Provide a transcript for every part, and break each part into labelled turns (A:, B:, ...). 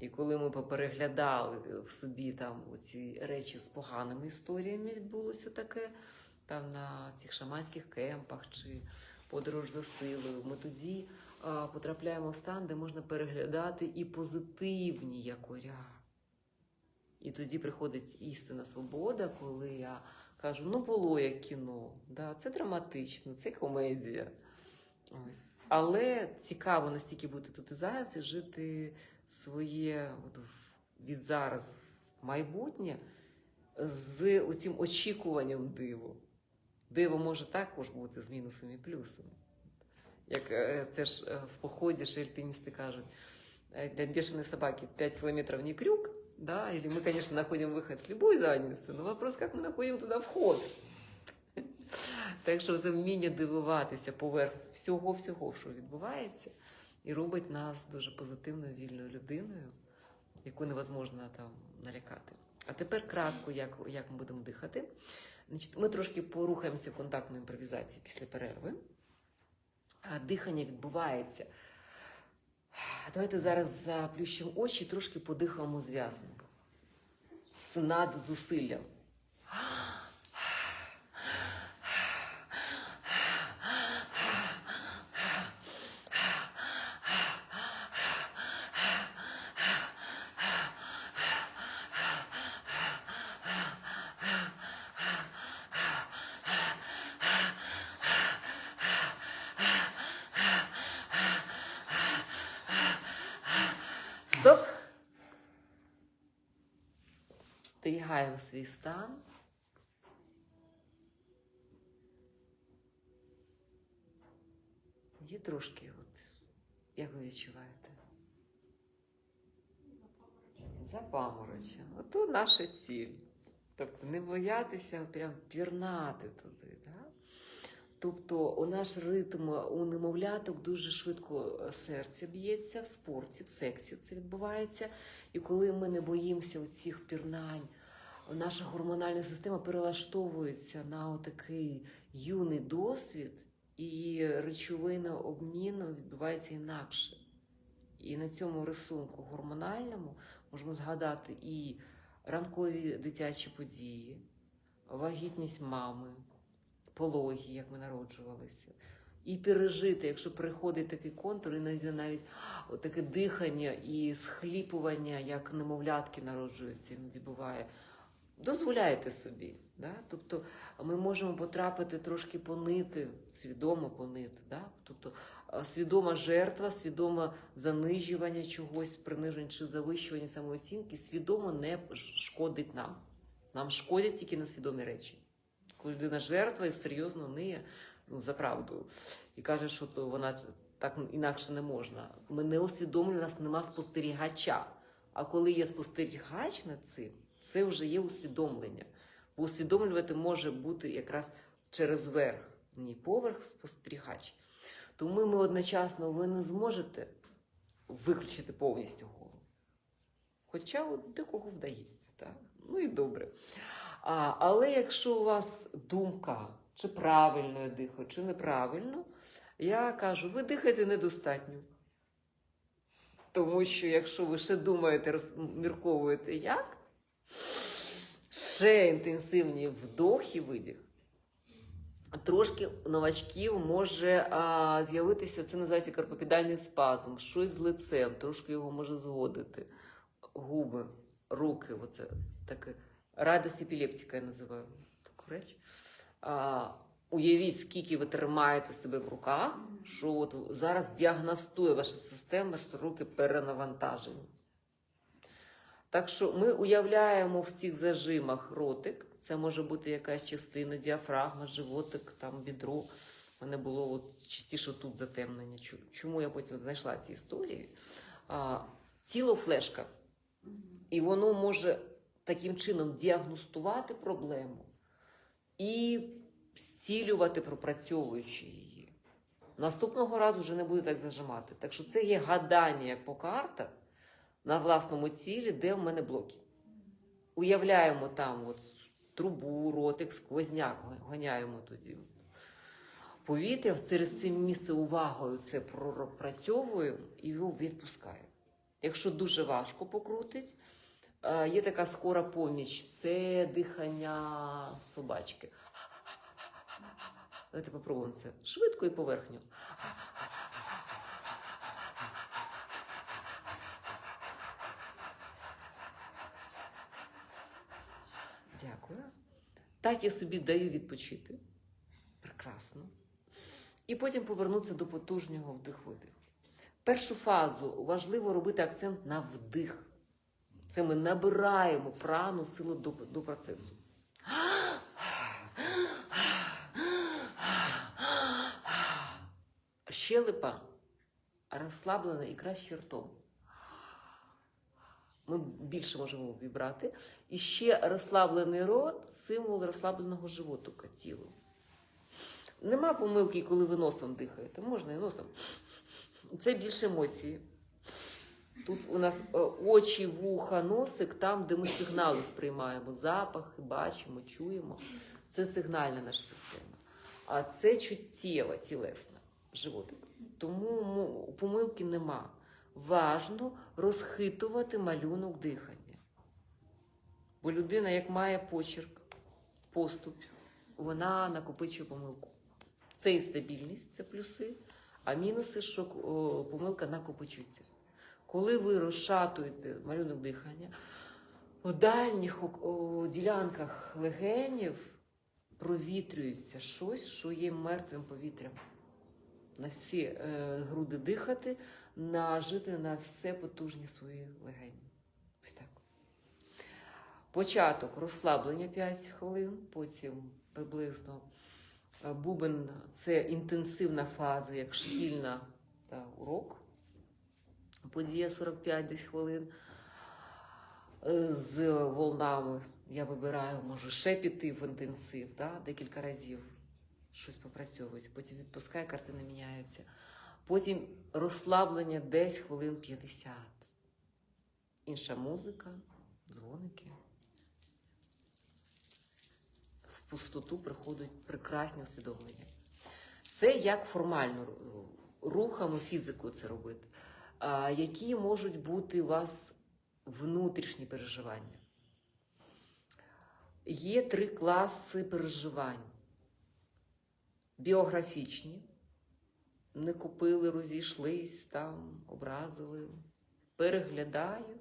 A: І коли ми попереглядали в собі там ці речі з поганими історіями, відбулося таке, там на цих шаманських кемпах чи подорож за силою, ми тоді а, потрапляємо в стан, де можна переглядати і позитивні якоря. І тоді приходить істинна свобода, коли я кажу: ну було як кіно, да, це драматично, це комедія. Ось. Але цікаво настільки бути тут і зараз і жити своє от, в- від зараз в майбутнє з оцим очікуванням диву. Диво може також бути з мінусами і плюсами. Як е, це ж е, в поході ще альпіністи кажуть, э, для бешеной собаки 5 километров не крюк, да, или мы, конечно, находим выход с любой задницы, но вопрос, как мы находим туда вход. Так що це вміння дивуватися поверх всього-всього, що відбувається, і робить нас дуже позитивною, вільною людиною, яку невозможно там налякати. А тепер кратко, як, як ми будемо дихати. Значить, ми трошки порухаємося в контактної імпровізації після перерви. А дихання відбувається. Давайте зараз заплющимо очі трошки подихаємо зв'язно. З надзусиллям. Стоп. Спостерігаємо свій стан. Є трошки, от, як ви відчуваєте? Запаморочення. Ото наша ціль. Тобто не боятися прям пірнати туди. Да? Тобто у наш ритм у немовляток дуже швидко е, серце б'ється в спорті, в сексі це відбувається. І коли ми не боїмося цих пірнань, наша гормональна система перелаштовується на такий юний досвід, і речовина обміну відбувається інакше. І на цьому рисунку гормональному можемо згадати і ранкові дитячі події, вагітність мами, пологі, як ми народжувалися. І пережити, якщо приходить такий контур, і навіть таке дихання і схліпування, як немовлятки народжуються, іноді буває. Дозволяйте собі. Да? Тобто ми можемо потрапити трошки понити, свідомо понити. Да? Тобто свідома жертва, свідоме занижування чогось, приниження чи завищування самооцінки, свідомо не шкодить нам. Нам шкодять тільки несвідомі речі. Коли людина жертва і серйозно ниє ну, за правду і каже, що то вона так інакше не можна. Ми не усвідомлюємо, у нас нема спостерігача. А коли є спостерігач над цим, це вже є усвідомлення. Бо усвідомлювати може бути якраз через верх, не поверх спостерігач. Тому ми одночасно ви не зможете виключити повністю голову. Хоча от декого вдається, так? Ну і добре. А, але якщо у вас думка, чи правильно я дихаю, чи неправильно, я кажу, ви дихаєте недостатньо. Тому що якщо ви ще думаєте, розмірковуєте як, ще інтенсивні вдох і видих. Трошки новачків може а, з'явитися, це називається карпопідальний спазм, щось з лицем, трошки його може згодити. Губи, руки, оце таке. Радість епілептика я називаю таку реч. А, уявіть, скільки ви тримаєте себе в руках, що от зараз діагностує ваша система, що руки перенавантажені. Так що ми уявляємо в цих зажимах ротик. Це може бути якась частина діафрагма, животик, там бідро. У мене було от частіше тут затемнення. Чому я потім знайшла ці історії? А, тіло флешка. І воно може таким чином діагностувати проблему і зцілювати, пропрацьовуючи її. Наступного разу вже не буде так зажимати. Так що це є гадання, як по картах, на власному тілі, де в мене блоки. Уявляємо там от трубу, ротик, сквозняк гоняємо тоді. Повітря через це місце увагою це пропрацьовуємо і його відпускаємо. Якщо дуже важко покрутить, є така скора поміч це дихання собачки. Давайте попробуємо це швидко і поверхню. Дякую. Так я собі даю відпочити. Прекрасно. І потім повернутися до потужнього вдих-видих. Першу фазу важливо робити акцент на вдих. Це ми набираємо прану силу до, до процесу. Щелепа розслаблена і краще ртом. Ми більше можемо вібрати. І ще розслаблений рот символ розслабленого животу тілу. Нема помилки, коли ви носом дихаєте. Можна і носом. Це більше емоції. Тут у нас е, очі, вуха, носик, там, де ми сигнали сприймаємо, запахи, бачимо, чуємо. Це сигнальна наша система. А це чуттєва, тілесна, животик. Тому помилки нема. Важно розхитувати малюнок дихання. Бо людина, як має почерк, поступ, вона накопичує помилку. Це і стабільність, це плюси, а мінуси, що помилка накопичується. Коли ви розшатуєте малюнок дихання, в дальніх ділянках легенів провітрюється щось, що є мертвим повітрям. На всі е, груди дихати, нажити на все потужні свої легені. Ось так. Початок розслаблення 5 хвилин, потім приблизно е, бубен це інтенсивна фаза, як шкільна та, урок. Подія 45 десь хвилин. Е, З волнами я вибираю, може, ще піти в інтенсив, да, декілька разів. Щось попрацьовується, потім відпускаю, картини міняються. Потім розслаблення десь хвилин 50. Інша музика, дзвоники. В пустоту приходять прекрасні усвідомлення. Це як формально рухами, фізикою це робити. Які можуть бути у вас внутрішні переживання? Є три класи переживань: біографічні, не купили, розійшлись там, образили. Переглядаю.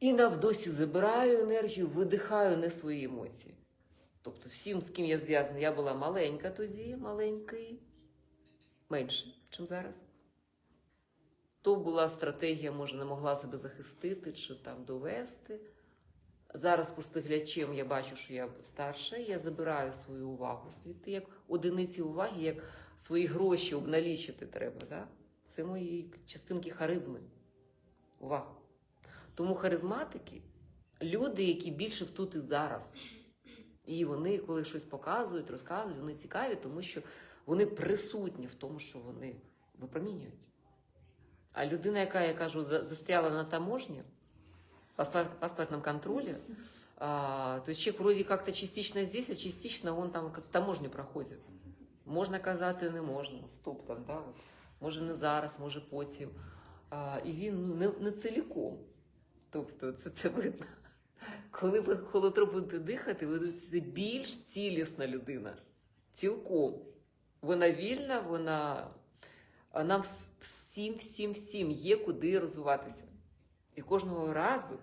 A: І навдосі забираю енергію, видихаю не свої емоції. Тобто, всім, з ким я зв'язана, я була маленька тоді, маленький, менше, ніж зараз. То була стратегія, може, не могла себе захистити чи там довести. Зараз спостерігачем я бачу, що я старша, я забираю свою увагу звідти, як одиниці уваги, як свої гроші обналічити треба. Да? Це мої частинки харизми. Увага. Тому харизматики люди, які більше в тут і зараз. І вони, коли щось показують, розказують, вони цікаві, тому що вони присутні в тому, що вони випромінюють. А людина, яка, я кажу, застряла на таможні, паспорт, паспортном контроле, а, то есть вроде как-то частично здесь, а частично он там таможню проходить. Можна казати, не можна. Стоп там, да? Може не зараз, може потім. А, і він ну, не, не ціліком. Тобто це, це видно. Коли ви холотроп дихати, ви більш цілісна людина. Цілком. Вона вільна, вона. Нам всім, всім, всім є куди розвиватися. І кожного разу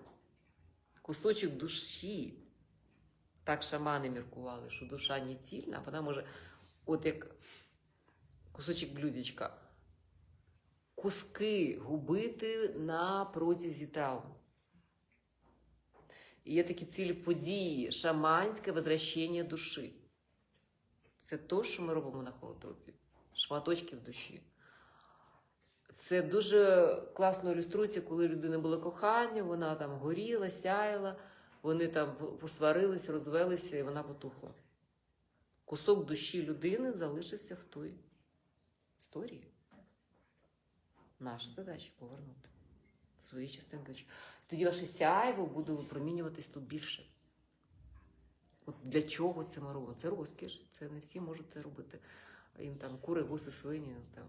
A: кусочок душі. Так шамани міркували, що душа не цільна, вона може, от як кусочок блюдечка, куски губити на протязі травм. І є такі цілі події, шаманське возвращення душі. Це то, що ми робимо на холотропі. Шматочки в душі. Це дуже класно ілюструється, коли людина було кохання, вона там горіла, сяяла, вони там посварились, розвелися, і вона потухла. Кусок душі людини залишився в той історії. Наша задача повернути свої частинки. Тоді ваше сяйво буде випромінюватись тут більше. От для чого це ми робимо? Це розкіш, це не всі можуть це робити. Їм там кури, гуси, свині там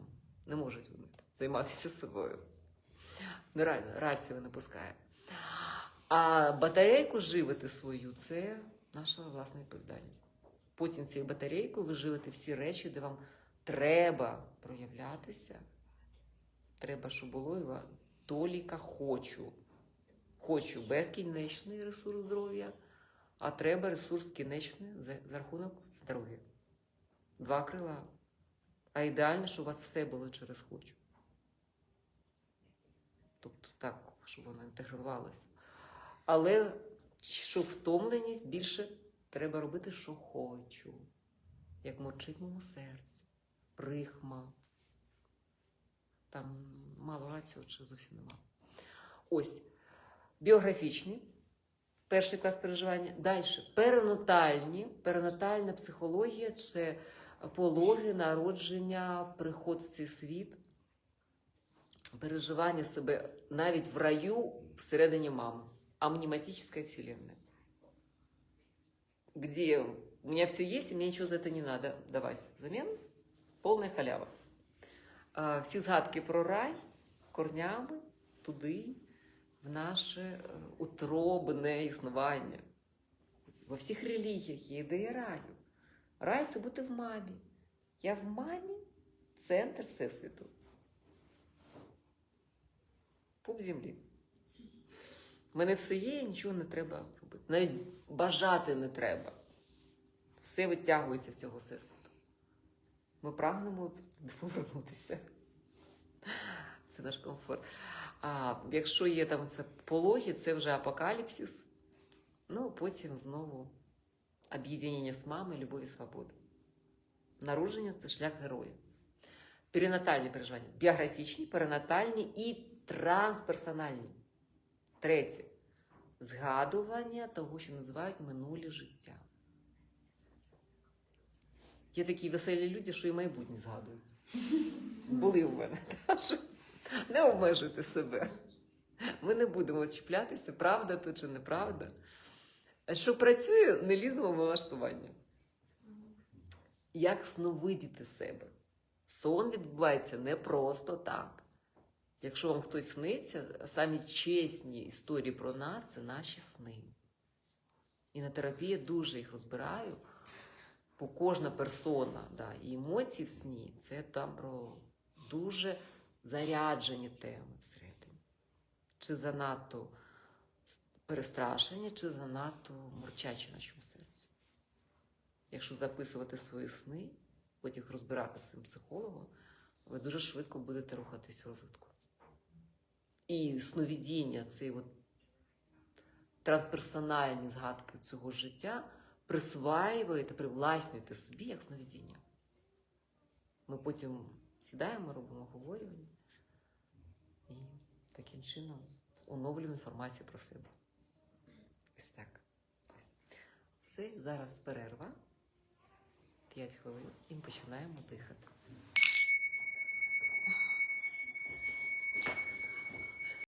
A: не можуть вони. займатися собою. Ну, реально, рацію не пускає. А батарейку живити свою це наша власна відповідальність. Потім цією батарейкою ви живете всі речі, де вам треба проявлятися. Треба, щоб було і толіка хочу. Хочу безкінечний ресурс здоров'я, а треба ресурс кінечний за, за рахунок здоров'я. Два крила. А ідеально, щоб у вас все було через хочу. Тобто так, щоб воно інтегрувалося. Але щоб втомленість більше треба робити, що хочу. Як мовчить моєму серцю, прихма. Там мало рацію, чи зовсім нема. Ось біографічні, перший клас переживання. Далі перинатальні, перинатальна психологія це пологи, народження, приход в цей світ, переживання себе навіть в раю всередині мами, амнематическая вселенная. Где у меня все есть, и мне ничего за это не надо давать. Взамен повна халява. Всі згадки про рай корнями туди, в наше е, утробне існування. Во всіх релігіях є ідея раю. Рай це бути в мамі. Я в мамі центр Всесвіту. Пуп землі. У мене все є, нічого не треба робити. Навіть бажати не треба. Все витягується з цього всесвіту. Ми прагнемо повернутися. Це наш комфорт. А якщо є там це пологи, це вже апокаліпсис. Ну, потім знову об'єднання з мамою, любов і свобода. Народження це шлях героя. Перинатальні переживання. Біографічні, перинатальні і трансперсональні. Третє. Згадування того, що називають минулі життя. Є такі веселі люди, що і майбутнє згадують. Були в мене. Не обмежуйте себе. Ми не будемо чіплятися, правда то чи неправда. Що працює, не ліземо в налаштування. Як сновидіти себе? Сон відбувається не просто так. Якщо вам хтось сниться, самі чесні історії про нас це наші сни. І на терапії дуже їх розбираю. Бо кожна персона, да, і емоції в сні це там про дуже заряджені теми всередині. Чи занадто перестрашені, чи занадто мурчачі в нашому серці. Якщо записувати свої сни, потім розбирати своїм психологом, ви дуже швидко будете рухатись в розвитку. І сновидіння, цей от трансперсональні згадки цього життя присваюєте, привласнюєте собі як сновидіння. Ми потім сідаємо, робимо обговорювання таким чином оновлюємо інформацію про себе. Ось так. Ось. Все, зараз перерва. 5 хвилин і починаємо дихати.